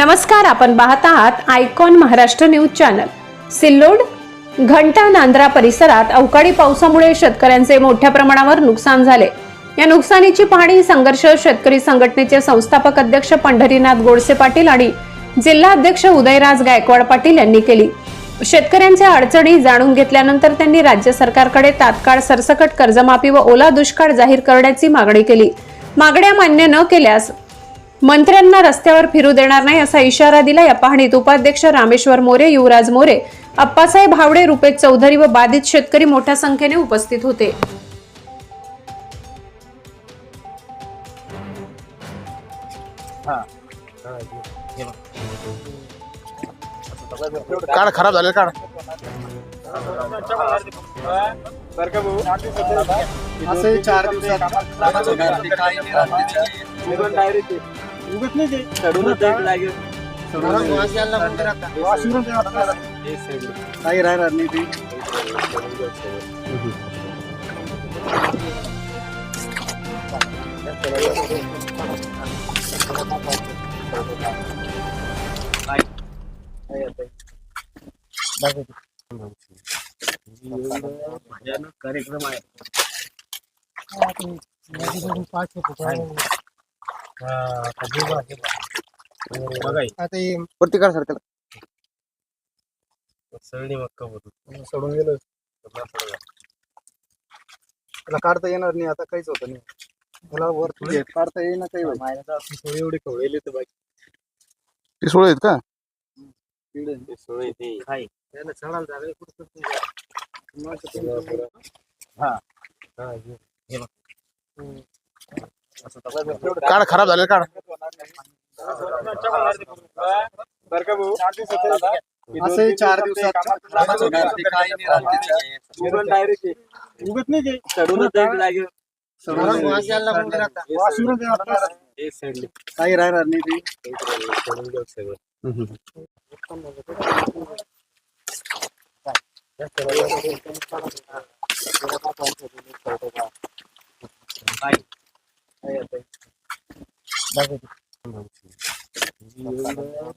नमस्कार आपण पाहत आहात icon Maharashtra news channel. Sillod Ghatnandra परिसरात अवकाळी पावसामुळे शेतकऱ्यांचे मोठ्या प्रमाणावर नुकसान झाले. या नुकसानीची पाहणी संघर्ष शेतकरी संघटनेचे संस्थापक अध्यक्ष पंढरीनाथ गोडसे पाटील आणि जिल्हा अध्यक्ष उदयराज गायकवाड पाटील यांनी केली. शेतकऱ्यांच्या अडचणी जाणून घेतल्यानंतर त्यांनी राज्य सरकारकडे तात्काळ सरसकट कर्जमाफी व ओला दुष्काळ जाहीर करण्याची मागणी केली. मागण्या मान्य न केल्यास मंत्र्यांना रस्त्यावर फिरू देणार नाही असा इशारा दिला या पाहणीत उपाध्यक्ष रामेश्वर मोरे युवराज मोरे अप्पासाहेब हावडे रुपेश चौधरी व बाधित शेतकरी मोठ्या संख्येने उपस्थित होते. कार्ड खराब झाले कार्ड असे चार दिवसात. उगत नाही ते. चढूनच जायला लागेल काही राहणार नाही ती. भयानक कार्यक्रम आहे. बघा आता हे वरती करा सर त्याला सगळी मक्का होतो सोडून गेलं. त्याला काढता येणार नाही आता काहीच होत नाही. त्याला वर तुझे काढता येईना काही होत. एवढे खवळले तर बाकी. ती सोळ आहेत का? ते सोय ते हाय. त्याला चढायला जागा कुठं हा. हा हे- हे बघ. असं तसं कार्ड खराब झाले कार्ड असे चार दिवसात उगत नाही ते चढूनच जायला लागेल ते सडले काही राहणार नाही ती चढून जाऊ सगळं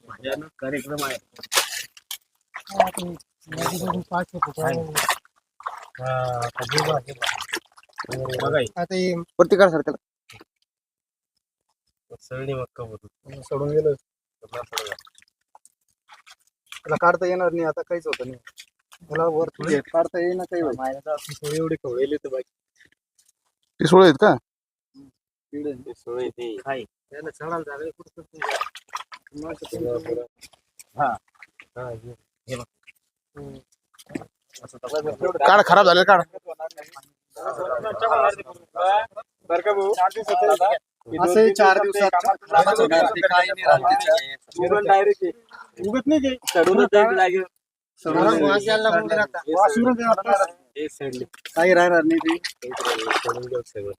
भयानक कार्यक्रम आहे आता वरती करा सर त्याला मक्का होतो सोडून गेलं त्याला काढता येणार नाही. आता काहीच होत नाही. त्याला वर थोडी काढता येईना काही होत. एवढे तर बाकी ती सोळ आहेत का? ते सोय ते हाय त्याला चढायला जागा कुठं हा हा हे- हे बघ. असं तसं कार्ड खराब झाले कार्ड असे चार दिवसात उगत नाही ते चढूनच जायला लागेल ते सडले काही राहणार नाही ती चढून जाऊ सगळं